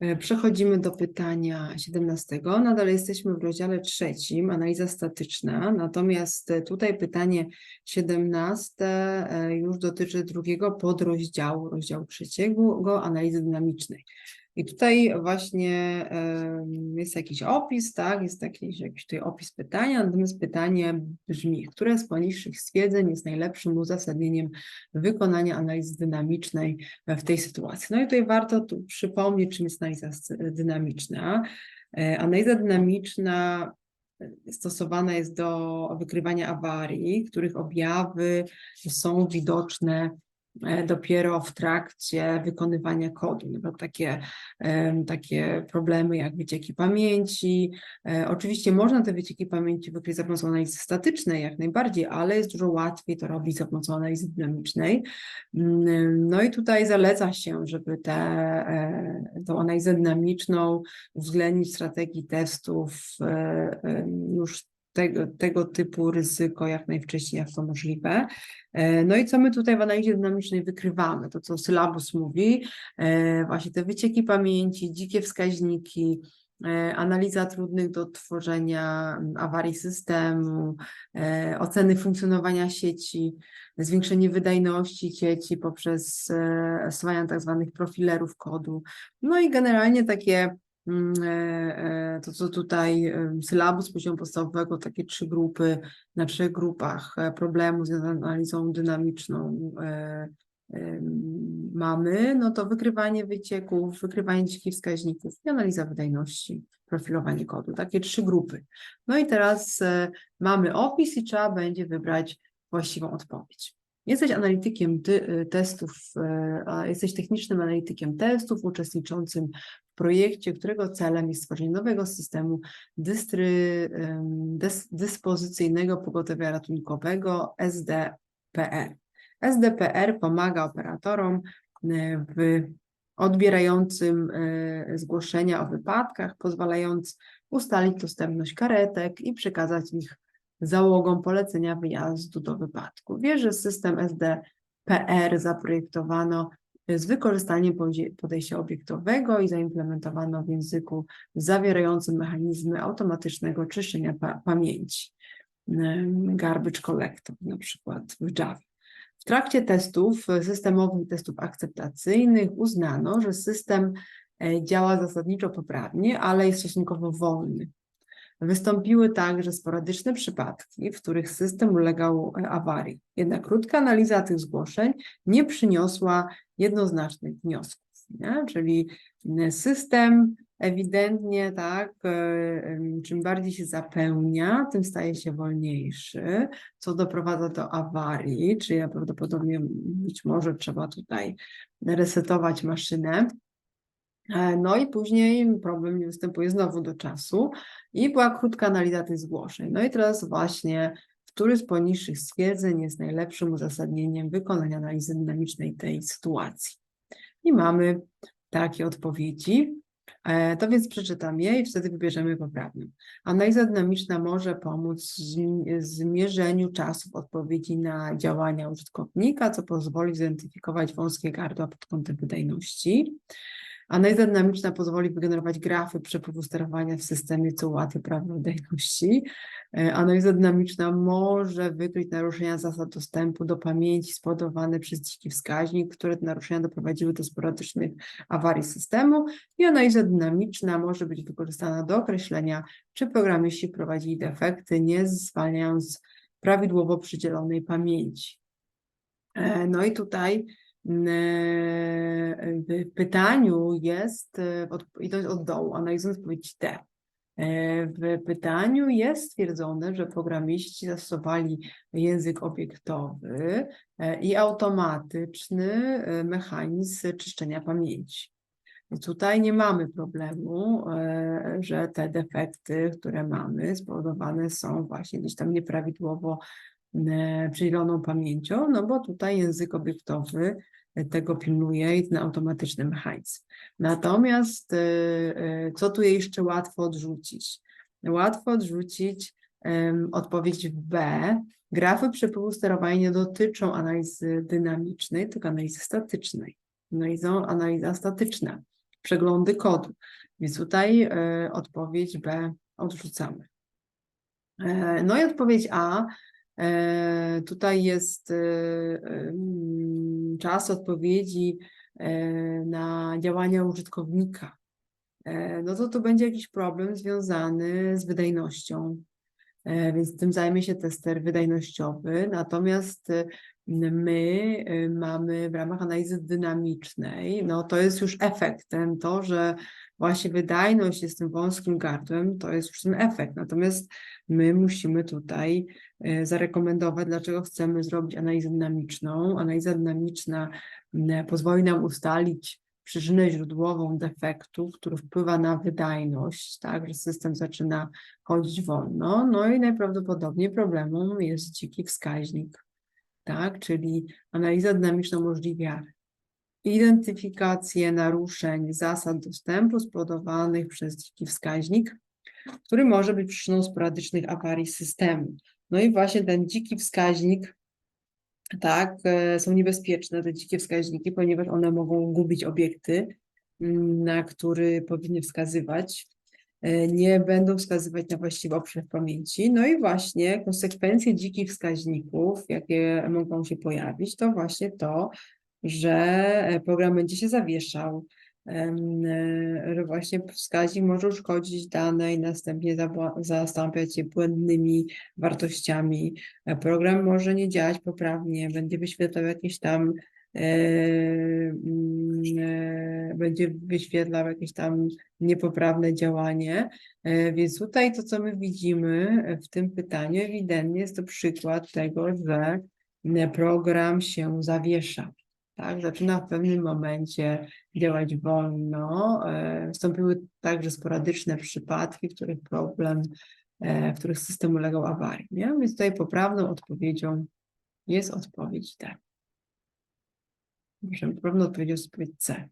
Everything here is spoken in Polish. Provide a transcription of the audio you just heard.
E, Przechodzimy do pytania 17. Nadal jesteśmy w rozdziale trzecim, analiza statyczna, natomiast e, tutaj pytanie 17 e, już dotyczy drugiego podrozdziału, rozdziału trzeciego, analizy dynamicznej. I tutaj właśnie jest jakiś opis, tak, jest jakiś, jakiś tutaj opis pytania, natomiast pytanie brzmi, które z poniższych stwierdzeń jest najlepszym uzasadnieniem wykonania analizy dynamicznej w tej sytuacji. No i tutaj warto tu przypomnieć, czym jest analiza dynamiczna. E, Analiza dynamiczna e, stosowana jest do wykrywania awarii, których objawy są widoczne dopiero w trakcie wykonywania kodu. Przykład takie, takie problemy jak wycieki pamięci. E, Oczywiście można te wycieki pamięci wykryć za pomocą analizy statycznej jak najbardziej, ale jest dużo łatwiej to robić za pomocą analizy dynamicznej. Mm, No i tutaj zaleca się, żeby tę e, analizę dynamiczną uwzględnić w strategii testów e, e, już tego, tego typu ryzyko jak najwcześniej, jak to możliwe. E, No i co my tutaj w analizie dynamicznej wykrywamy? To, co sylabus mówi, e, właśnie te wycieki pamięci, dzikie wskaźniki, e, analiza trudnych do tworzenia awarii systemu, oceny funkcjonowania sieci, zwiększenie wydajności sieci poprzez stosowanie tak zwanych profilerów kodu. No i generalnie takie to, co tutaj sylabus poziomu podstawowego, takie trzy grupy na trzech grupach e, problemów z analizą dynamiczną e, mamy, no to wykrywanie wycieków, wykrywanie dzikich wskaźników i analiza wydajności, profilowanie kodu. Takie trzy grupy. No i teraz e, mamy opis i trzeba będzie wybrać właściwą odpowiedź. Jesteś analitykiem ty, y, testów, a jesteś technicznym analitykiem testów uczestniczącym w projekcie, którego celem jest stworzenie nowego systemu dystry, dys, dyspozycyjnego pogotowia ratunkowego SDPR. SDPR pomaga operatorom e, w odbierającym zgłoszenia o wypadkach, pozwalając ustalić dostępność karetek i przekazać ich załogom polecenia wyjazdu do wypadku. Wiesz, że system SDPR zaprojektowano z wykorzystaniem podejścia obiektowego i zaimplementowano w języku zawierającym mechanizmy automatycznego czyszczenia pa- pamięci. Garbage collector na przykład w Java. W trakcie testów e, systemowych, testów akceptacyjnych uznano, że system e, działa zasadniczo poprawnie, ale jest stosunkowo wolny. Wystąpiły także sporadyczne przypadki, w których system ulegał e, awarii. Jednak krótka analiza tych zgłoszeń nie przyniosła jednoznacznych wniosków. Nie? Czyli system ewidentnie, tak, e, czym bardziej się zapełnia, tym staje się wolniejszy, co doprowadza do awarii, czyli prawdopodobnie być może trzeba tutaj resetować maszynę. E, No i później problem nie występuje znowu do czasu i była krótka analiza tych zgłoszeń. No i teraz właśnie, który z poniższych stwierdzeń jest najlepszym uzasadnieniem wykonania analizy dynamicznej tej sytuacji? I mamy takie odpowiedzi. E, To więc przeczytam je i wtedy wybierzemy poprawną. Analiza dynamiczna może pomóc w zm- zmierzeniu czasów odpowiedzi na działania użytkownika, co pozwoli zidentyfikować wąskie gardła pod kątem wydajności. Analiza dynamiczna pozwoli wygenerować grafy przepływu sterowania w systemie, co ułatwi prawo wydajności. E, Analiza dynamiczna może wykryć naruszenia zasad dostępu do pamięci spowodowane przez dziki wskaźnik, które te naruszenia doprowadziły do sporadycznych awarii systemu i analiza dynamiczna może być wykorzystana do określenia, czy programiści prowadzili defekty, nie zwalniając prawidłowo przydzielonej pamięci. E, No i tutaj e, w pytaniu jest, od- i to jest od dołu, analizując odpowiedź D. E, W pytaniu jest stwierdzone, że programiści zastosowali język obiektowy e, i automatyczny e, mechanizm czyszczenia pamięci. Tutaj nie mamy problemu, że te defekty, które mamy, spowodowane są właśnie gdzieś tam nieprawidłowo e, przydzieloną pamięcią, no bo tutaj język obiektowy e, tego pilnuje i ten automatyczny mechanizm. Natomiast e, co tu jeszcze łatwo odrzucić? Łatwo odrzucić odpowiedź B. Grafy przepływu sterowania nie dotyczą analizy dynamicznej, tylko analizy statycznej. Analiza, analiza statyczna. przeglądy kodu. Więc tutaj odpowiedź B odrzucamy. No i odpowiedź A. e, Tutaj jest e, czas odpowiedzi e, na działania użytkownika. No to to będzie jakiś problem związany z wydajnością. Więc tym zajmie się tester wydajnościowy. Natomiast my mamy w ramach analizy dynamicznej, no to jest już efektem to, że właśnie wydajność jest tym wąskim gardłem, to jest już ten efekt. Natomiast my musimy tutaj zarekomendować, dlaczego chcemy zrobić analizę dynamiczną. Analiza dynamiczna pozwoli nam ustalić przyczynę źródłową defektu, który wpływa na wydajność, tak, że system zaczyna chodzić wolno, no i najprawdopodobniej problemem jest dziki wskaźnik, tak, czyli analiza dynamiczna umożliwia identyfikację naruszeń zasad dostępu spowodowanych przez dziki wskaźnik, który może być przyczyną sporadycznych awarii systemu. No i właśnie ten dziki wskaźnik, tak, e, są niebezpieczne te dzikie wskaźniki, ponieważ one mogą gubić obiekty, mm, na który powinny wskazywać, e, nie będą wskazywać na właściwy obszar pamięci. No i właśnie konsekwencje dzikich wskaźników, jakie mogą się pojawić, to właśnie to, że e, program będzie się zawieszał, właśnie wskaźnik może uszkodzić dane i następnie zastąpiać je błędnymi wartościami. E, Program może nie działać poprawnie, będzie wyświetlał jakieś tam e, mm, e, będzie wyświetlał jakieś tam niepoprawne działanie. E, Więc tutaj to, co my widzimy w tym pytaniu, ewidentnie jest to przykład tego, że program się zawiesza. Tak, zaczyna w pewnym momencie działać wolno. E, Wystąpiły także sporadyczne przypadki, w których problem, e, w których system ulegał awarii. Nie? Więc tutaj poprawną odpowiedzią jest odpowiedź D. Poprawną odpowiedzią jest odpowiedź C.